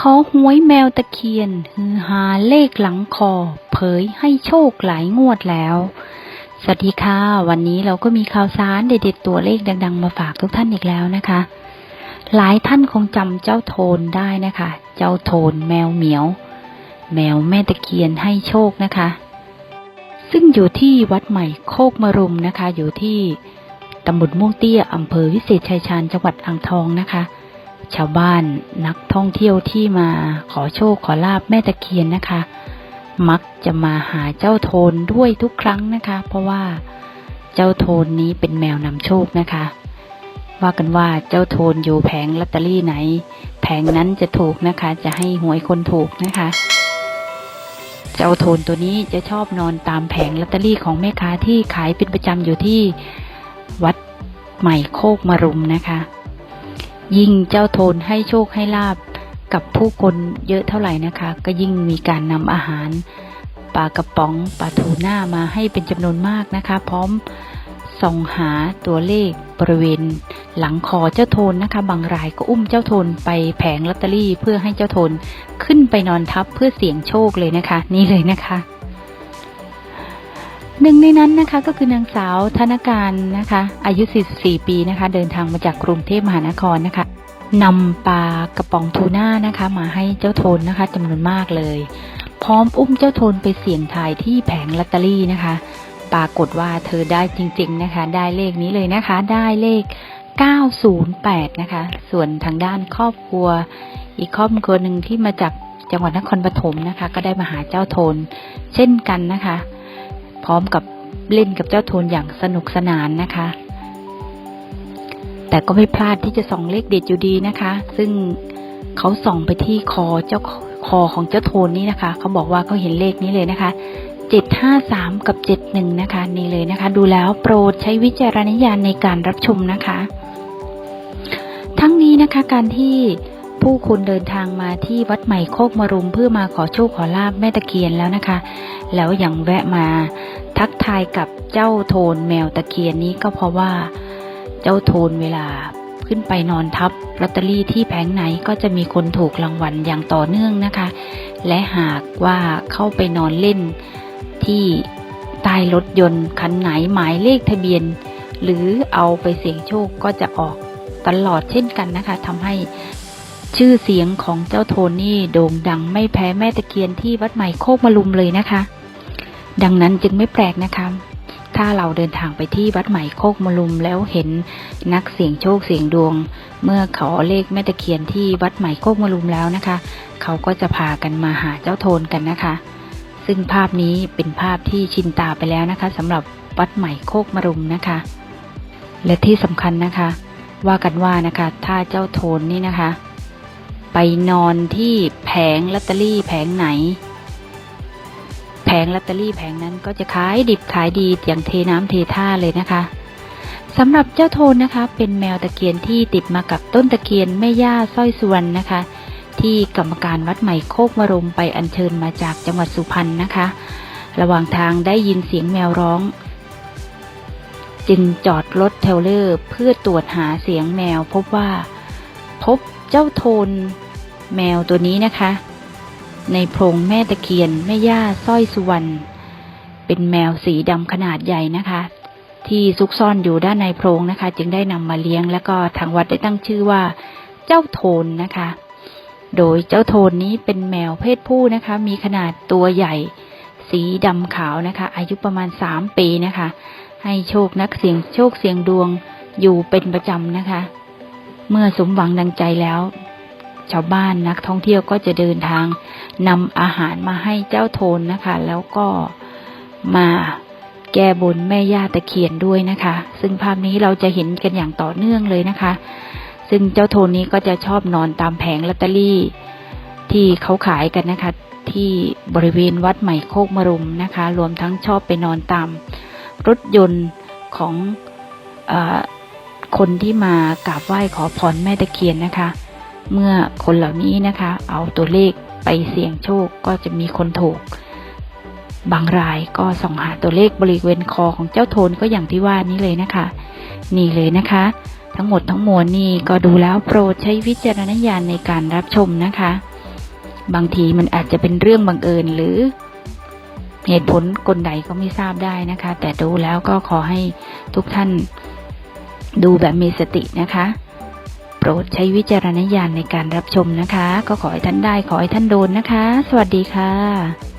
ขอหวยแมวตะเคียนฮือหาเลขหลังคอ เผยให้โชคหลายงวดแล้ว สวัสดีค่ะ วันนี้เราก็มีข่าวสารเด็ดๆตัวเลขดัง ๆ มาฝากทุกท่านอีกแล้วนะคะ หลายท่านคงจำเจ้าโทนได้นะคะ เจ้าโทนแมวเหมียว แมวแม่ตะเคียนให้โชคนะคะ ซึ่งอยู่ที่วัดใหม่โคกมรุมนะคะ อยู่ที่ตำบลม่วงเตี้ยอำเภอวิเศษชัยชาญจังหวัดอ่างทองนะคะ ชาวบ้านนักท่องเที่ยวที่มาขอโชคขอลาบแม่ตะเคียนนะคะ มักจะมาหาเจ้าโทนด้วยทุกครั้งนะคะ เพราะว่าเจ้าโทนนี้เป็นแมวนำโชคนะคะ ว่ากันว่าเจ้าโทนอยู่แผงลอตเตอรี่ไหน แผงนั้นจะถูกนะคะ จะให้หวยคนถูกนะคะ เจ้าโทนตัวนี้จะชอบนอนตามแผงลอตเตอรี่ของแม่ค้าที่ขายเป็นประจำอยู่ที่วัดใหม่โคกมรุมนะคะ ยิ่งเจ้าโทนให้โชคให้ลาบกับผู้คนเยอะเท่าไหร่นะคะ ก็ยิ่งมีการนำอาหารปลากระป๋องปลาทูน่ามาให้เป็นจำนวนมากนะคะ พร้อมส่องหาตัวเลขบริเวณ หลังคอเจ้าโทนนะคะ บางรายก็อุ้มเจ้าโทนไปแผงลอตเตอรี่ เพื่อให้เจ้าโทนขึ้นไปนอนทับเพื่อเสี่ยงโชคเลยนะคะ นี่เลยนะคะ หนึ่งในนั้นนะคะก็คือนางสาวธนการนะคะ อายุ 44 ปีนะคะ เดินทางมาจากกรุงเทพมหานครนะคะนำปลากระป๋องทูน่านะคะ มาให้เจ้าโทนนะคะจำนวนมากเลย พร้อมอุ้มเจ้าโทนไปเสี่ยงทายที่แผงลอตเตอรี่นะคะ ปรากฏว่าเธอได้จริง ๆนะคะ ได้เลขนี้เลยนะคะ ได้เลข 908 นะคะ ส่วนทางด้านครอบครัว อีกครอบครัวหนึ่งที่มาจากจังหวัดนครปฐมนะคะ ก็ได้มาหาเจ้าโทน เช่นกันนะคะ พร้อมกับเล่นกับเจ้าโทนอย่างสนุกสนานนะคะ แต่ก็ไม่พลาดที่จะส่องเลขเด็ดอยู่ดีนะคะ ซึ่งเขาส่องไปที่คอเจ้าคอของเจ้าโทนนี่นะคะ เขาบอกว่าเขาเห็นเลขนี้เลยนะคะเจ็ดห้าสามกับเจ็ดหนึ่งนะคะ นี่เลยนะคะ ดูแล้วโปรดใช้วิจารณญาณในการรับชมนะคะ ทั้งนี้นะคะการที่ ผู้คนเดินทางมาที่วัดใหม่โคกมรุมเพื่อมาขอโชคขอลาบแม่ตะเคียนแล้วนะคะ แล้วยังแวะมาทักทายกับเจ้าโทนแมวตะเคียนนี้ก็เพราะว่า เจ้าโทนเวลาขึ้นไปนอนทับลอตเตอรี่ที่แผงไหนก็จะมีคนถูกรางวัลอย่างต่อเนื่องนะคะ และหากว่าเข้าไปนอนเล่นที่ใต้รถยนต์คันไหนหมายเลขทะเบียน หรือเอาไปเสี่ยงโชคก็จะออกตลอดเช่นกันนะคะทำให้ ชื่อเสียงของเจ้าโทนี่โด่งดังไม่แพ้แม่ตะเคียนที่วัดใหม่โคกมะลุมเลยนะคะ ดังนั้นจึงไม่แปลกนะคะ ถ้าเราเดินทางไปที่วัดใหม่โคกมะลุมแล้วเห็นนักเสี่ยงโชคเสี่ยงดวง เมื่อเขาเอเลขแม่ตะเคียนที่วัดใหม่โคกมะลุมแล้วนะคะ เขาก็จะพากันมาหาเจ้าโทนกันนะคะ ซึ่งภาพนี้เป็นภาพที่ชินตาไปแล้วนะคะสำหรับวัดใหม่โคกมะรุมนะคะ และที่สำคัญนะคะ ว่ากันว่านะคะ ถ้าเจ้าโทนนี่นะคะ ไปนอนที่แผงลอตเตอรี่แผงไหน แผงลอตเตอรี่แผงนั้นก็จะขายดิบขายดีอย่างเทน้ำเทท่าเลยนะคะสำหรับเจ้าโทนนะคะ เป็นแมวตะเคียนที่ติดมากับต้นตะเคียนแม่ย่าสร้อยสุวรรณนะคะ ที่กรรมการวัดใหม่โคกมรุมไปอัญเชิญมาจากจังหวัดสุพรรณนะคะ ระหว่างทางได้ยินเสียงแมวร้อง จึงจอดรถเทลเลอร์เพื่อตรวจหาเสียงแมวพบว่า พบ เจ้าโทนแมวตัวนี้นะคะ ในโพรงแม่ตะเคียนแม่ย่าสร้อยสุวรรณเป็นแมวสีดำขนาดใหญ่นะคะ ที่ซุกซ่อนอยู่ด้านในโพรงนะคะ จึงได้นำมาเลี้ยงแล้วก็ทางวัดได้ตั้งชื่อว่า เจ้าโทนนะคะ โดยเจ้าโทนนี้เป็นแมวเพศผู้นะคะ มีขนาดตัวใหญ่ สีดำขาวนะคะ อายุประมาณสามปีนะคะ ให้โชคนักเสียงโชคเสียงดวงอยู่เป็นประจำนะคะ เมื่อสมหวังดังใจแล้ว ชาวบ้านนักท่องเที่ยวก็จะเดินทางนำอาหารมาให้เจ้าโทนนะคะ แล้วก็มาแก้บนแม่ย่าตะเคียนด้วยนะคะ ซึ่งภาพนี้เราจะเห็นกันอย่างต่อเนื่องเลยนะคะ ซึ่งเจ้าโทนนี้ก็จะชอบนอนตามแผงลอตเตอรี่ ที่เขาขายกันนะคะ ที่บริเวณวัดใหม่โคกมรุมนะคะ รวมทั้งชอบไปนอนตามรถยนต์ของอ คนที่มากราบไหว้ขอพรแม่ตะเคียนนะคะ เมื่อคนเหล่านี้นะคะ เอาตัวเลขไปเสี่ยงโชคก็จะมีคนถูก บางรายก็ส่องหาตัวเลขบริเวณคอของเจ้าโทนก็อย่างที่ว่านี้เลยนะคะ นี่เลยนะคะ ทั้งหมดทั้งมวลนี่ก็ดูแล้วโปรดใช้วิจารณญาณในการรับชมนะคะ บางทีมันอาจจะเป็นเรื่องบังเอิญหรือเหตุผลกลใดก็ไม่ทราบได้นะคะ แต่ดูแล้วก็ขอให้ทุกท่าน ดูแบบมีสตินะคะ โปรดใช้วิจารณญาณในการรับชมนะคะ ก็ขอให้ท่านได้ขอให้ท่านโดนนะคะ สวัสดีค่ะ